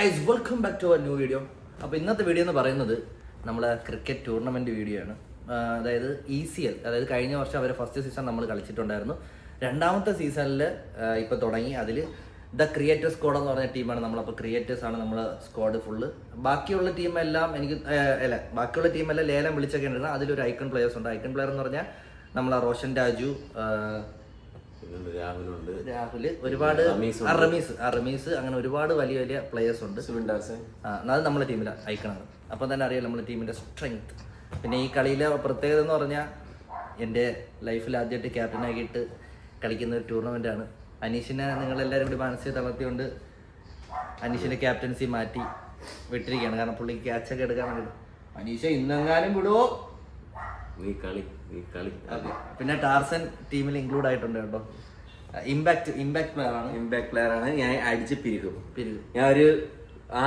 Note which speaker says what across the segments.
Speaker 1: Guys welcome back to our new video അപ്പോൾ ഇന്നത്തെ video എന്ന് പറയുന്നത് നമ്മളെ ക്രിക്കറ്റ് ടൂർണമെന്റ് വീഡിയോ ആണ്. അതായത് ഇ സി എൽ അതായത് കഴിഞ്ഞ വർഷം അവരെ ഫസ്റ്റ് സീസൺ നമ്മൾ കളിച്ചിട്ടുണ്ടായിരുന്നു. രണ്ടാമത്തെ സീസണിൽ ഇപ്പോൾ തുടങ്ങി. അതിൽ ദ ക്രിയേറ്റേഴ്സ് സ്ക്വാഡ് എന്ന് പറഞ്ഞ ടീമാണ് നമ്മളപ്പോൾ ക്രിയേറ്റേഴ്സ് ആണ് നമ്മളെ സ്ക്വാഡ് ഫുള്ള് ബാക്കിയുള്ള ടീമെല്ലാം എനിക്ക് അല്ല ബാക്കിയുള്ള ടീമെല്ലാം ലേലം വിളിച്ചൊക്കെ ഉണ്ടായിരുന്നു അതിലൊരു ഐക്കൺ പ്ലേയേഴ്സ് ഉണ്ട്. ഐക്കൺ പ്ലെയർ എന്ന് പറഞ്ഞാൽ നമ്മളെ റോഷൻ രാജു
Speaker 2: രാഹുലുണ്ട്.
Speaker 1: രാഹുൽ ഒരുപാട്
Speaker 2: അറമീസ്
Speaker 1: ആ, റമീസ് ആ റമീസ് അങ്ങനെ ഒരുപാട് വലിയ വലിയ പ്ലേയേഴ്സ് ഉണ്ട്. ആ, അത് നമ്മുടെ ടീമിലെ ഐക്കണാണ് അപ്പം തന്നെ അറിയാം നമ്മുടെ ടീമിന്റെ സ്ട്രെങ്ത് പിന്നെ ഈ കളിയിലെ പ്രത്യേകത എന്ന് പറഞ്ഞാൽ എന്റെ ലൈഫിൽ ആദ്യമായിട്ട് ക്യാപ്റ്റനാക്കിയിട്ട് കളിക്കുന്ന ഒരു ആണ്. അനീഷിനെ നിങ്ങളെല്ലാവരും കൂടി മനസ്സിൽ തളർത്തിക്കൊണ്ട് അനീഷിന്റെ ക്യാപ്റ്റൻസി മാറ്റി വിട്ടിരിക്കുകയാണ്. കാരണം പുള്ളി ക്യാച്ചൊക്കെ എടുക്കാൻ വേണ്ടി. അനീഷ ഇന്നെങ്ങാനും വിടുവോ
Speaker 2: നീ കളി നീ കളി.
Speaker 1: പിന്നെ ടാർസൻ ടീമിൽ ഇൻക്ലൂഡ് ആയിട്ടുണ്ട് കേട്ടോ. ഇമ്പാക്ട് ഇമ്പാക്ട് പ്ലെയർ ആണ്.
Speaker 2: ഇമ്പാക്ട് പ്ലെയർ ആണ്. ഞാൻ അടിച്ച് പിരിക്കും.
Speaker 1: പിന്നെ
Speaker 2: ഞാൻ ഒരു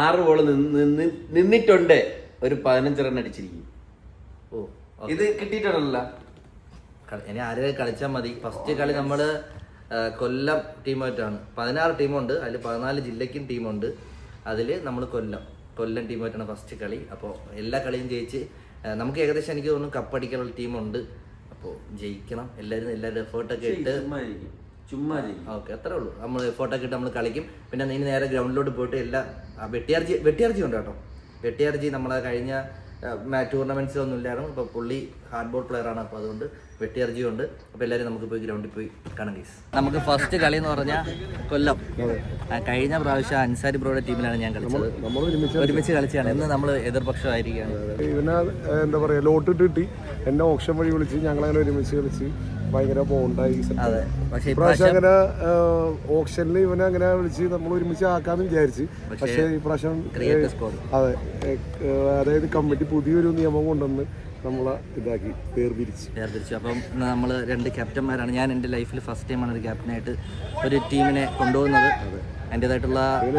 Speaker 2: ആറ് ബോൾ നിന്ന് നിന്നിട്ടുണ്ട്. ഒരു പതിനഞ്ച് റൺ അടിച്ചിരിക്കും.
Speaker 1: ഓ
Speaker 2: ഇത് കിട്ടിയിട്ടുണ്ടല്ല.
Speaker 1: ഇനി ആരെ കളിച്ചാൽ മതി. ഫസ്റ്റ് കളി നമ്മൾ കൊല്ലം ടീമായിട്ടാണ്. പതിനാറ് ടീമുണ്ട്. അതിൽ പതിനാല് ജില്ലയ്ക്കും ടീമുണ്ട്. അതിൽ നമ്മൾ കൊല്ലം കൊല്ലം ടീമായിട്ടാണ് ഫസ്റ്റ് കളി. അപ്പോൾ എല്ലാ കളിയും ജയിച്ച് നമുക്ക് ഏകദേശം എനിക്ക് തോന്നുന്നു കപ്പടിക്കാനുള്ള ടീമുണ്ട് അപ്പോൾ ജയിക്കണം. എല്ലാവരും എല്ലാവരുടെ എഫേർട്ടൊക്കെ ഇട്ട്
Speaker 2: ചുമ്മാ ചെയ്യും.
Speaker 1: ഓക്കെ. അത്രേ ഉള്ളൂ. നമ്മൾ എഫേർട്ടൊക്കെ ഇട്ട് നമ്മൾ കളിക്കും. പിന്നെ ഇനി നേരെ ഗ്രൗണ്ടിലോട്ട് പോയിട്ട് എല്ലാ വെട്ടിയാർജി വെട്ടിയാർജി ഉണ്ട് കേട്ടോ. വെട്ടിയാർജി നമ്മളെ കഴിഞ്ഞ ടൂർണമെന്റ്സിലൊന്നും ഇല്ലായിരുന്നു. ഇപ്പോൾ പുള്ളി ഹാർഡ് ബോൾ പ്ലെയർ ആണ്. അപ്പോൾ അതുകൊണ്ട് വെട്ടിയാർജി ഉണ്ട്. അപ്പോൾ എല്ലാവരും നമുക്ക് പോയി ഗ്രൗണ്ടിൽ പോയി കാണാം ഗീസ് നമുക്ക് ഫസ്റ്റ് കളി എന്ന് പറഞ്ഞാൽ കൊല്ലം. കഴിഞ്ഞ പ്രാവശ്യം അൻസാരി ബ്രോയുടെ ടീമിലാണ് ഞാൻ കളിച്ചത്.
Speaker 3: നമ്മൾ ഒരുമിച്ച്
Speaker 1: കളിച്ചാണ് ഇന്ന് നമ്മൾ എതിർപക്ഷമായിരിക്കുകയാണ്.
Speaker 3: ഇവനെ എന്താ പറയാ ലോട്ട് ഇട്ട് കിട്ടി. എന്നെ ഓപ്ഷൻ വഴി വിളിച്ച് ഞങ്ങളങ്ങനെ ഒരുമിച്ച് കളിച്ച്. ഭയങ്കര ബോണ്ടായി
Speaker 1: അതെ. പക്ഷേ
Speaker 3: ഇപ്രാവശ്യം അങ്ങനെ ഓപ്ഷനിൽ ഇവനെ അങ്ങനെ വിളിച്ച് നമ്മൾ ഒരുമിച്ച് ആക്കാന്ന് വിചാരിച്ച്. പക്ഷേ ഇപ്രാവശ്യം അതെ അതായത് കമ്മിറ്റി പുതിയൊരു നിയമം കൊണ്ടുവന്ന് നമ്മളെ ഇതാക്കി വേർതിരിച്ച്.
Speaker 1: വേർതിരിച്ചു. അപ്പം നമ്മൾ രണ്ട് ക്യാപ്റ്റന്മാരാണ്. ഞാൻ എന്റെ ലൈഫിൽ ഫസ്റ്റ് ടൈമാണ് ഒരു ക്യാപ്റ്റനായിട്ട് ഒരു ടീമിനെ കൊണ്ടുപോകുന്നത്.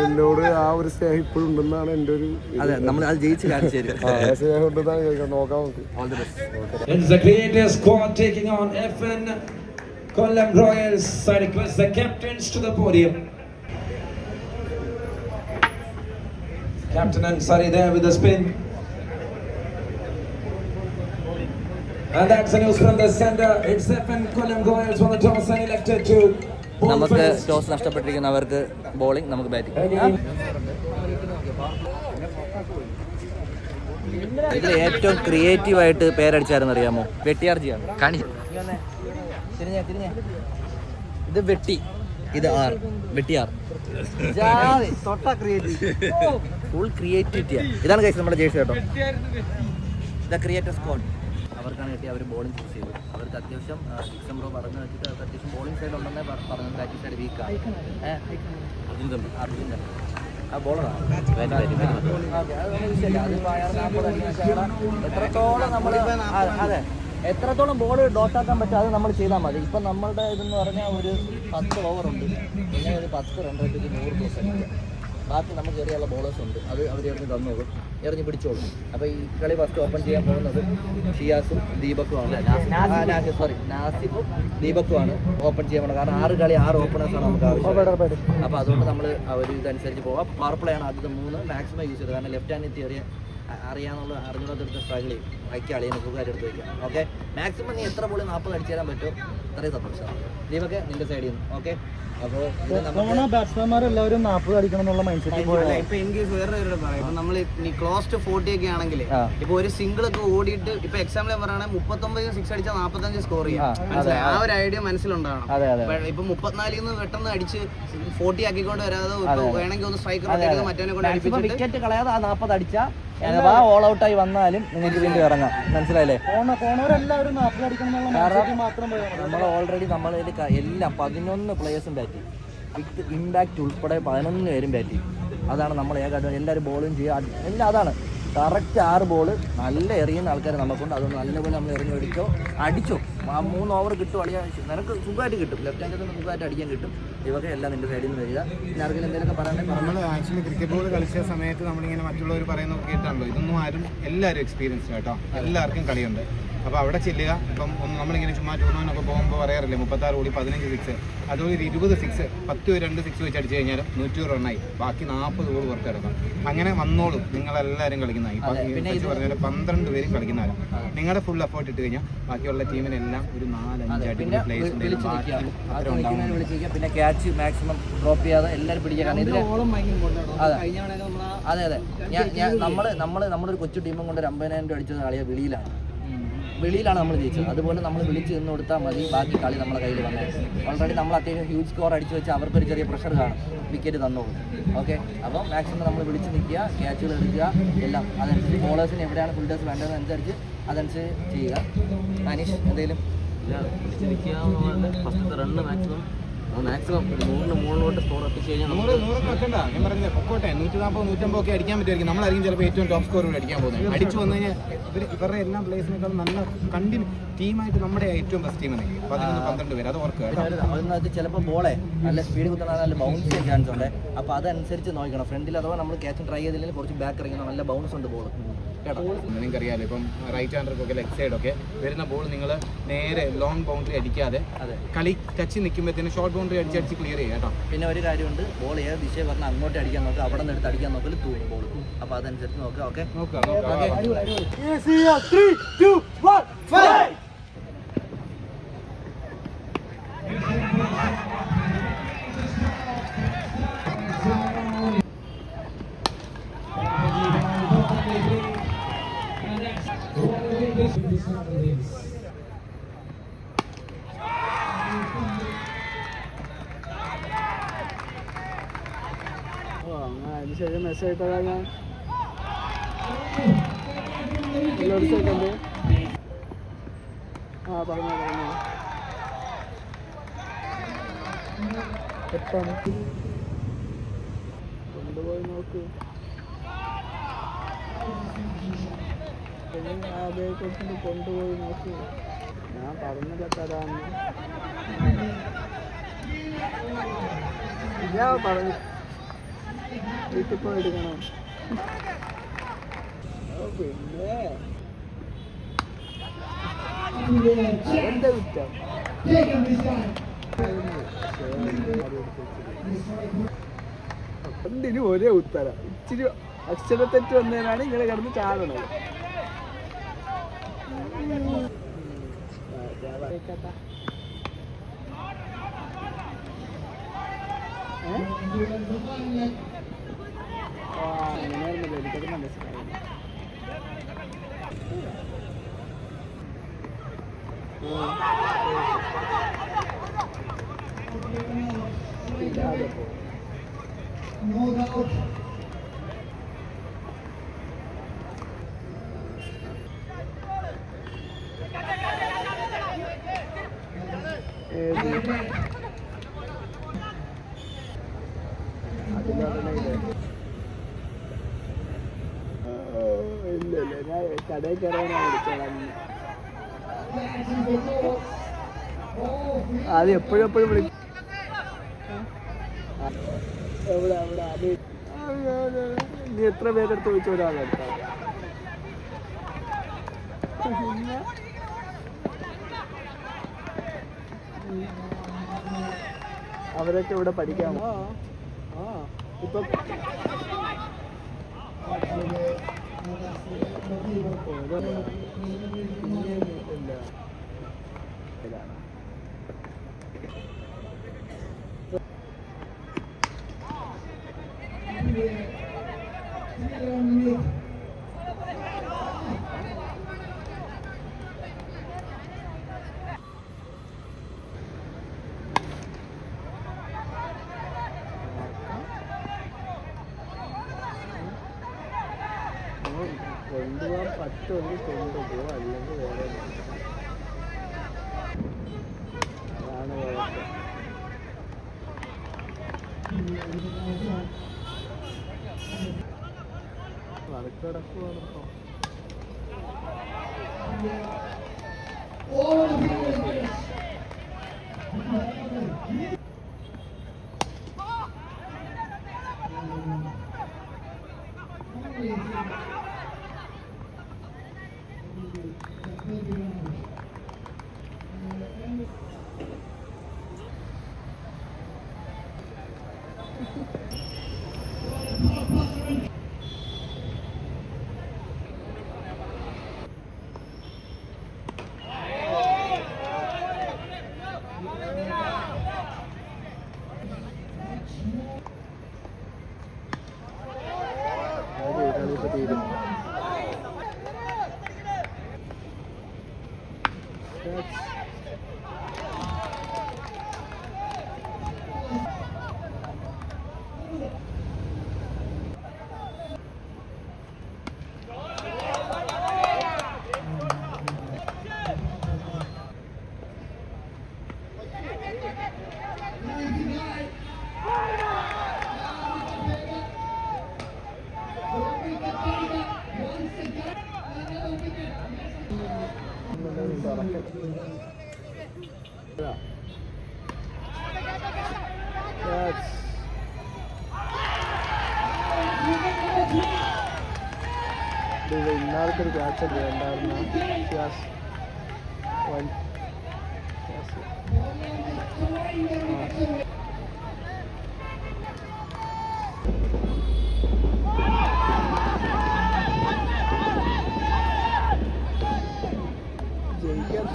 Speaker 3: എന്നോട് ആ ഒരു സ്നേഹം ഇപ്പോഴും ഉണ്ടെന്നാണ് എന്റെ ഒരു
Speaker 1: അതെ നമ്മൾ അത് ജയിച്ച് കാണിച്ചു തരും.
Speaker 3: നോക്കാം
Speaker 4: Kollam Royals. I request the captains to the podium. Captain Ansari there with the spin. And that's the news from the center. It's FN Kollam Royals on the toss and elected to bowl
Speaker 1: നമുക്ക്. Toss നഷ്ടപ്പെട്ടിരിക്കുന്നവർക്ക് bowling നമുക്ക് batting ഇതിൽ ഏറ്റവും creative ആയിട്ട് പേരടിച്ചാരെന്ന് അറിയാമോ? വെട്ടിയാർജിയാണ്. കാണിച്ചു തിരിഞ്ഞേ തിരിഞ്ഞേ. ഇത് വെട്ടി. ഇത് ആർ. വെട്ടിയാർ. ഫുൾ ക്രിയേറ്റിവിറ്റിയാണ് ഇതാണ് കഴിച്ചത് നമ്മുടെ ജേഴ്സി കേട്ടോ. ദ ക്രിയേറ്റർ സ്ക്വാഡ് അവർക്കാണ് കിട്ടിയ അവർ ബോളിംഗ് ചൂസ് ചെയ്തു അവർക്ക് അത്യാവശ്യം സിക്സം ബ്രോ പറഞ്ഞു വെച്ചിട്ട് അവർക്ക് അത്യാവശ്യം ബോളിംഗ് സൈഡ് ഉണ്ടെന്നേ പറ- പറഞ്ഞു ബാറ്റിംഗ് സൈഡ് വീക്കാണ് അർജുൻ തമ്പി അർജുൻ തമ്പി ആ ബോളറാണ് എത്രത്തോളം നമ്മൾ അതെ. എത്രത്തോളം ബോൾ ഡോട്ടാക്കാൻ പറ്റും അത് നമ്മൾ ചെയ്താൽ മതി. ഇപ്പം നമ്മളുടെ ഇതെന്ന് പറഞ്ഞാൽ ഒരു പത്ത് ഓവറുണ്ട് പിന്നെ ഒരു പത്ത് റൺ റേറ്റ് നൂറ് ദിവസം ബാക്കി നമുക്ക് എറിയാനുള്ള ബോളേഴ്സ് ഉണ്ട്. അത് അവർ എറിഞ്ഞ് തന്നോളും. എറിഞ്ഞ് പിടിച്ചോളും. അപ്പോൾ ഈ കളി ഫസ്റ്റ് ഓപ്പൺ ചെയ്യാൻ പോകുന്നത് ഷിയാസും ദീപക്കുമാണ് സോറി നാസിഫും. ദീപക്കുമാണ് ഓപ്പൺ ചെയ്യാൻ പോകുന്നത്. കാരണം ആറ് കളി ആറ് ഓപ്പണേഴ്സാണ് നമുക്ക് ആവശ്യം. അപ്പോൾ അതുകൊണ്ട് നമ്മൾ ഒരു ഇതനുസരിച്ച് പോവാം. പവർ ആണ് ആദ്യത്തെ മൂന്ന് മാക്സിമം യൂസ് ചെയ്തത്. കാരണം ലെഫ്റ്റ് ഹാൻഡ് എത്തി അറിയാൻ അറിയാന്നുള്ള അറിഞ്ഞുകൊടുത്ത് സ്ട്രഗിൾ ചെയ്യും വയ്ക്ക് അളിയെ സുഖമായിട്ട് എടുത്ത് വയ്ക്കാം ഓക്കെ മാക്സിമം നീ എത്ര ബോളി നാൽപ്പത് അടിച്ചു തരാൻ പറ്റും? അത്രയും സന്തോഷം. ദീപക്കെ നിന്റെ സൈഡിൽ നിന്ന് ഓക്കെ അപ്പോൾ ഇത് നമുക്ക്
Speaker 5: ബാറ്റ്സ്മാൻമാരെല്ലാവരും നാൽപ്പത് അടിക്കണം എന്നുള്ള മൈൻഡ് സെറ്റ്
Speaker 6: ഇപ്പൊ എനിക്ക് വേറെ ഒരു പറയാം. ഇപ്പൊ നമ്മൾ ക്ലോസ് ടു ഫോർട്ടി ഒക്കെ ആണെങ്കിൽ. ഇപ്പൊ ഒരു സിംഗിൾ ഒക്കെ ഓടിയിട്ട് ഇപ്പൊ എക്സാമ്പിൾ പറയുകയാണെങ്കിൽ മുപ്പത്തൊമ്പത് സിക്സ് അടിച്ചാൽ നാപ്പത്തഞ്ച് സ്കോർ ചെയ്യാം.
Speaker 1: ആ,
Speaker 6: മനസ്സിലായി? ആ ഒരു ഐഡിയ മനസ്സിലുണ്ടാവണം. ഇപ്പൊ- മുപ്പത്തിനാലിൽ നിന്ന് പെട്ടെന്ന് അടിച്ച് ഫോർട്ടി ആക്കിക്കൊണ്ട് വരാതെ ഇപ്പൊ വേണമെങ്കിൽ ഒന്ന് സ്ട്രൈക്കർ മറ്റവനെ കൊണ്ട് അടിപ്പിച്ചിട്ട്
Speaker 1: വിക്കറ്റ് കളയാതെ ആ നാൽപ്പത് അടിച്ചാൽ അഥവാ ഓൾ ഔട്ടായി വന്നാലും നിങ്ങൾക്ക് വീണ്ടും ഇറങ്ങാം. മനസ്സിലായില്ലേ?
Speaker 5: നാൽപ്പത്
Speaker 1: നമ്മൾ ഓൾറെഡി നമ്മൾ എല്ലാം പതിനൊന്ന് പ്ലേയേഴ്സും ബാറ്റ് വിത്ത് ഇമ്പാക്റ്റ് ഉൾപ്പെടെ പതിനൊന്ന് പേരും ബാറ്റ് അതാണ് നമ്മൾ ഏകാണ്ട് എല്ലാവരും ബോളും ചെയ്യുക എല്ലാം അതാണ്. കറക്റ്റ് ആറ് ബോൾ നല്ല എറിയുന്ന ആൾക്കാർ നമുക്കുണ്ട് അതുകൊണ്ട് നല്ലപോലെ നമ്മൾ എറിഞ്ഞ് അടിച്ചോ. ആ മൂന്ന് ഓവർ കിട്ടും അടിയാ നിനക്ക് സുഖമായിട്ട് കിട്ടും. ലെഫ്റ്റ് ഹാൻഡിൽ നിന്ന് സുഖമായിട്ട് അടിക്കാൻ കിട്ടും. ഇവർക്ക് എല്ലാം നിന്റെ സൈഡിൽ നിന്ന് വരിക. പിന്നെ ആർക്കും എന്തെങ്കിലുമൊക്കെ പറയണേ
Speaker 7: നമ്മൾ ആക്ച്വലി ക്രിക്കറ്റ് ബോൾ കളിച്ച സമയത്ത് നമ്മളിങ്ങനെ മറ്റുള്ളവർ പറയുന്നത് കേട്ടാണല്ലോ. ഇതൊന്നും ആരും എല്ലാവരും എക്സ്പീരിയൻസ് കേട്ടോ. എല്ലാവർക്കും കളിയുണ്ട്. അപ്പോൾ അവിടെ ചെല്ലുക. ഇപ്പം ഒന്ന് നമ്മളിങ്ങനെ ചുമ്മാ ടൂർണമെന്റ് ഒക്കെ പോകുമ്പോൾ പറയാറില്ലേ മുപ്പത്താറ് കോടി പതിനഞ്ച് സിക്സ് അതുപോലെ ഒരു ഇരുപത് സിക്സ് പത്ത് രണ്ട് സിക്സ് വെച്ച് അടിച്ചു കഴിഞ്ഞാലും നൂറ്റി റണ്ണായി ബാക്കി നാൽപ്പത് ഓവർ വർക്ക് കിടക്കാം. അങ്ങനെ വന്നോളും. നിങ്ങളെല്ലാവരും കളിക്കുന്ന ഇപ്പം ഈ പറഞ്ഞ പോലെ പന്ത്രണ്ട് പേരും കളിക്കുന്നവരാണ് നിങ്ങളുടെ ഫുൾ എഫേർട്ട് ഇട്ട് കഴിഞ്ഞാൽ ബാക്കിയുള്ള ടീമിനെല്ലാം ഒരു നാലഞ്ചായിട്ട് പ്ലേസ്
Speaker 1: പിന്നെ ക്യാച്ച് മാക്സിമം ഡ്രോപ്പ് ചെയ്യാതെ എല്ലാവരും പിടിക്കുക. അതെ. അതെ ഞാൻ ഞാൻ നമ്മൾ നമ്മൾ നമ്മുടെ ഒരു കൊച്ചു ടീമും കൊണ്ട് ഒരു അമ്പതിനായിരം രൂപ അടിച്ചത് കളിയാണ് വെളിയിലാണ്. വെളിയിലാണ് നമ്മൾ ജയിച്ചത്. അതുപോലെ നമ്മൾ വിളിച്ച് നിന്ന് കൊടുത്താൽ മതി. ബാക്കി കളി നമ്മുടെ കയ്യിൽ വന്നത് ഓൾറെഡി നമ്മൾ അത്യാവശ്യം ഹ്യൂജ് സ്കോർ അടിച്ചു വെച്ച് അവർക്കൊരു ചെറിയ പ്രഷർ കാണും. വിക്കറ്റ് തന്നോളൂ. ഓക്കെ അപ്പം മാക്സിമം നമ്മൾ വിളിച്ച് നിൽക്കുക ക്യാച്ചുകൾ എടുക്കുക എല്ലാം. അതനുസരിച്ച് ബോളേഴ്സിന് എവിടെയാണ് ഫീൽഡേഴ്സ് വേണ്ടതെന്നനുസരിച്ച് അതനുസരിച്ച് ചെയ്യുക. അനീഷ് എന്തെങ്കിലും? ഫസ്റ്റത്തെ റണ്ണ് മാക്സിമം മാക്സിമം നൂറിന് മുകളിലോട്ട് സ്കോർ എത്തിച്ചു കഴിഞ്ഞാൽ
Speaker 7: നൂറ് നൂറൊക്കെ വെക്കണ്ട. ഞാൻ പറഞ്ഞത് പൊക്കോട്ടെ. നൂറ്റി നാൽപ്പത് നൂറ്റമ്പത് ഒക്കെ അടിക്കാൻ പറ്റുമായിരിക്കും. നമ്മളായിരിക്കും ചിലപ്പോൾ ഏറ്റവും ടോപ്പ് സ്കോർ അടിക്കാൻ പോകുന്നത്. അടിച്ചു വന്നു കഴിഞ്ഞാൽ ഇവർ ഇവരുടെ എല്ലാ പ്ലേസിനേക്കാളും നല്ല കണ്ടിന്യൂ ടീമായിട്ട് നമ്മുടെ ഏറ്റവും ബെസ്റ്റ് ടീം ആണെങ്കിൽ പതിനൊന്ന് പന്ത്രണ്ട് പേര്. അത് ഓർക്കുക കേട്ടോ.
Speaker 1: അതിനകത്ത് ചിലപ്പോൾ ബോളെ നല്ല സ്പീഡ് കുത്തണ നല്ല ബൗൺസ് ചെയ്യാൻ ചാൻസ് ഉണ്ട്. അപ്പോൾ അതനുസരിച്ച് നോക്കണം. ഫ്രണ്ടിൽ അഥവാ നമ്മൾ ക്യാച്ച് ട്രൈ ചെയ്തില്ലെങ്കിൽ കുറച്ച് ബാക്ക് ഇറങ്ങണം. നല്ല ബൗൺസ് ഉണ്ട് ബോൾ
Speaker 7: നിങ്ങൾക്കറിയാലോ ഇപ്പം റൈറ്റ് ഹാൻഡർക്കൊക്കെ ലെഗ് സൈഡൊക്കെ വരുന്ന ബോൾ നിങ്ങൾ നേരെ ലോങ് ബൗണ്ടറി അടിക്കാതെ
Speaker 1: അതെ.
Speaker 7: കളി ടച്ച് നിൽക്കുമ്പോഴത്തേന് ഷോർട്ട് ബൗണ്ടറി അടിച്ച് അടിച്ച് ക്ലിയർ ചെയ്യുക കേട്ടോ.
Speaker 1: പിന്നെ ഒരു കാര്യമുണ്ട് ബോൾ ഏത് ദിശ പറഞ്ഞാൽ അങ്ങോട്ട് അടിക്കാൻ നോക്കുക അവിടെ നിന്ന് എടുത്ത് അടിക്കാൻ നോക്കൽ തൂങ്ങും ബോൾ അപ്പോൾ അതനുസരിച്ച് നോക്കുക ഓക്കെ
Speaker 7: നോക്കുക
Speaker 5: അതിന് ശേഷം മെസ്സേജ് ഇട്ടതാ ആ പറഞ്ഞോ പറഞ്ഞോ. എത്താണ് കൊണ്ടുപോയി നോക്ക് ആ ബാഗ് കൊണ്ടുപോയി നോക്കി. ഞാൻ പറഞ്ഞില്ല തരാന്ന്. ഇതാ പറഞ്ഞു വീട്ടിൽ പോയി പിന്നെ. രണ്ടിനും ഒരേ ഉത്തരം. ഇച്ചിരി അക്ഷരത്തെറ്റ് വന്നതിനാണ് ഇങ്ങനെ കിടന്ന് ചാടണത്. ആ അങ്ങനെയായിരുന്നല്ലോ എനിക്കത് മനസ്സിലായി ഇല്ലാതെ പോ. ഏത് അതിലാണ് ഇത് ഇല്ല ഇല്ല ഞാൻ കടയിൽ കയറാനാണ് വിളിച്ചോളാം അത് എപ്പോഴും എപ്പോഴും വിളിക്കും എവിടെ അവിടെ അത് നീ എത്ര പേരെടുത്ത് ചോദിച്ചു ഒരാളെടുത്താ അവരൊക്കെ ഇവിടെ പഠിക്കാമോ? ആ ആ. ഇപ്പൊ ഇല്ല. ഇതാണ് കൊണ്ടുപോകാൻ പറ്റുമെങ്കിൽ കൊണ്ടുപോകും അല്ലെങ്കിൽ വേറെ Yes. ഇത് ഇന്നാളത്തെ ഒരു ക്യാച്ച് അല്ലേ ഉണ്ടായിരുന്ന വൺ ഷിയാസ്. ജയിക്കാൻ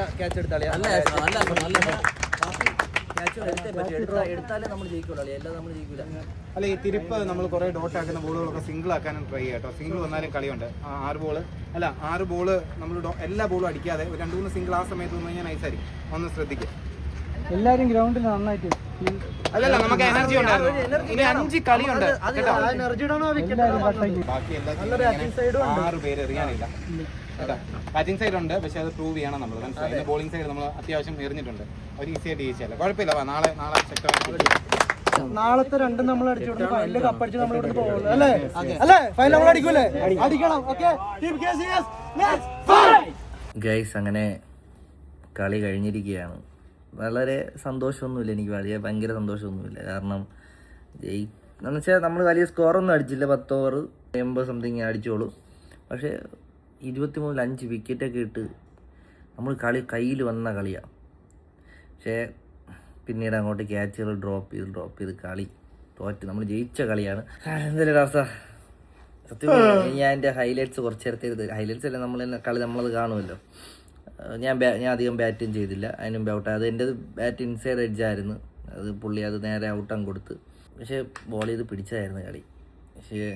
Speaker 1: നല്ല ക്യാച്ച് എടുത്താലേ നല്ല നല്ല നല്ല ക്യാച്ച് എടുത്തേ പറ്റും എടുത്താ എടുത്താലേ നമ്മൾ ജയിക്കുള്ളൂ അല്ലേ എല്ലാം നമ്മൾ ജയിക്കൂല.
Speaker 7: അല്ല ഈ തിരിപ്പ് നമ്മൾ കുറെ ഡോട്ട് ആക്കുന്ന ബോളുകളൊക്കെ സിംഗിൾ ആക്കാനും ട്രൈ ചെയ്യാം കേട്ടോ. സിംഗിൾ വന്നാലും കളിയുണ്ട്. ആ, ആറ് ബോൾ അല്ല ആറ് ബോൾ നമ്മൾ എല്ലാ ബോളും അടിക്കാതെ ഒരു രണ്ട് മൂന്ന് സിംഗിൾ ആ സമയത്ത് വന്നു കഴിഞ്ഞാൽ നൈസായിരിക്കും ഒന്ന് ശ്രദ്ധിക്കുക
Speaker 5: എല്ലാരും ഗ്രൗണ്ടിൽ നന്നായിട്ട്
Speaker 7: അല്ലല്ല നമുക്ക് എനർജി ഉണ്ടായിരുന്നു ഇനി അഞ്ച് കളിയുണ്ട്. ബാക്കി എല്ലാ ആറ് പേര് എറിയാനില്ല. കേട്ടോ ബാറ്റിംഗ് സൈഡ് ഉണ്ട് പക്ഷെ അത് പ്രൂവ് ചെയ്യണം നമ്മൾ മനസ്സിലായി? ബോളിംഗ് സൈഡ് നമ്മൾ അത്യാവശ്യം എറിഞ്ഞിട്ടുണ്ട്. അവർ ഈസി ആയിട്ട് ജയിച്ചല്ല കുഴപ്പമില്ല വാ, നാളെ നാളെ ശക്തമായി
Speaker 5: നാളത്തെ രണ്ടും നമ്മൾ അടിച്ചു ഫൈനൽ കപ്പടിച്ച് നമ്മൾ അല്ലേ? അല്ലേ? ഫൈനൽ നമ്മൾ അടിക്കൂലേ? അടിക്കണം. ഓക്കെ
Speaker 1: ഗൈസ് അങ്ങനെ കളി കഴിഞ്ഞിരിക്കുകയാണ്. വളരെ സന്തോഷമൊന്നുമില്ല എനിക്ക്. വലിയ ഭയങ്കര സന്തോഷമൊന്നുമില്ല. കാരണം ജയി എന്ന് വെച്ചാൽ നമ്മൾ വലിയ സ്കോറൊന്നും അടിച്ചില്ല. പത്ത് ഓവർ എൺപത് സംതിങ് അടിച്ചോളൂ. പക്ഷേ ഇരുപത്തി മൂന്നിൽ അഞ്ച് വിക്കറ്റൊക്കെ ഇട്ട് നമ്മൾ കളി കയ്യിൽ വന്ന കളിയാണ് പക്ഷേ പിന്നീട് അങ്ങോട്ട് ക്യാച്ചുകൾ ഡ്രോപ്പ് ചെയ്ത് ഡ്രോപ്പ് ചെയ്ത് കളി തോറ്റ്. നമ്മൾ ജയിച്ച കളിയാണ്. എന്തായാലും അവസ്ഥ. സത്യം ഞാൻ എന്റെ ഹൈലൈറ്റ്സ് കുറച്ച് നേരത്തെ ഹൈലൈറ്റ്സ് അല്ല നമ്മൾ കളി നമ്മളത് കാണുമല്ലോ. ഞാൻ ഞാൻ അധികം ബാറ്റും ചെയ്തില്ല. അതിന് മുമ്പ് ഔട്ട് അത് എന്റെ ബാറ്റ് ഇൻസൈഡ് എഡ്ജായിരുന്നു അത് പുള്ളി അത് നേരെ ഔട്ടാൻ കൊടുത്ത്. പക്ഷേ ബോൾ ചെയ്ത് പിടിച്ചായിരുന്നു കളി. പക്ഷേ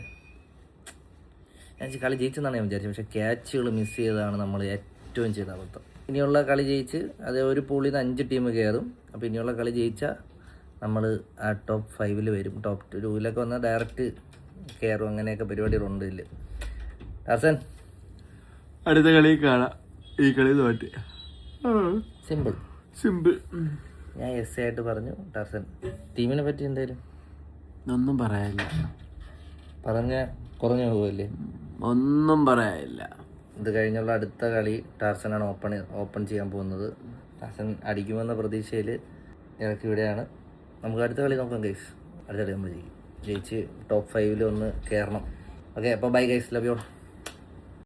Speaker 1: ഞാൻ കളി ജയിച്ചെന്നാണ് ഞാൻ വിചാരിച്ചത്. പക്ഷേ ക്യാച്ചുകൾ മിസ് ചെയ്തതാണ് നമ്മൾ ഏറ്റവും ചെയ്ത അബദ്ധം ഇനിയുള്ള കളി ജയിച്ച് അത് ഒരു പൂളിൽ നിന്ന് അഞ്ച് ടീം കയറും അപ്പോൾ ഇനിയുള്ള കളി ജയിച്ചാൽ നമ്മൾ ആ ടോപ്പ് ഫൈവിൽ വരും. ടോപ്പ് ടൂവിലൊക്കെ വന്നാൽ ഡയറക്റ്റ് കയറും അങ്ങനെയൊക്കെ പരിപാടികളുണ്ട് ഇല്ല ഹസൻ.
Speaker 5: അടുത്ത കളി കാണാം. ഈ കളി തോറ്റി
Speaker 1: സിമ്പിൾ
Speaker 5: സിമ്പിൾ
Speaker 1: ഞാൻ എസ് ആയിട്ട് പറഞ്ഞു. ടർസൻ ടീമിനെ പറ്റി എന്തായാലും?
Speaker 5: ഒന്നും പറയാനില്ല.
Speaker 1: പറഞ്ഞ കുറഞ്ഞു പോകുമല്ലേ
Speaker 5: ഒന്നും പറയാനില്ല.
Speaker 1: ഇത് കഴിഞ്ഞുള്ള അടുത്ത കളി ടാർസനാണ് ഓപ്പൺ ഓപ്പൺ ചെയ്യാൻ പോകുന്നത്. ടാർസൻ അടിക്കുമെന്ന പ്രതീക്ഷയിൽ ഇറക്കി ഇവിടെയാണ് നമുക്ക് അടുത്ത കളി നോക്കാം ഗൈസ് അടുത്ത കളി നമ്മൾ ജയിക്കും. ജയിച്ച് ടോപ്പ് ഫൈവിൽ ഒന്ന് കയറണം ഓക്കെ അപ്പോൾ ബൈ ഗൈസ് ലവ്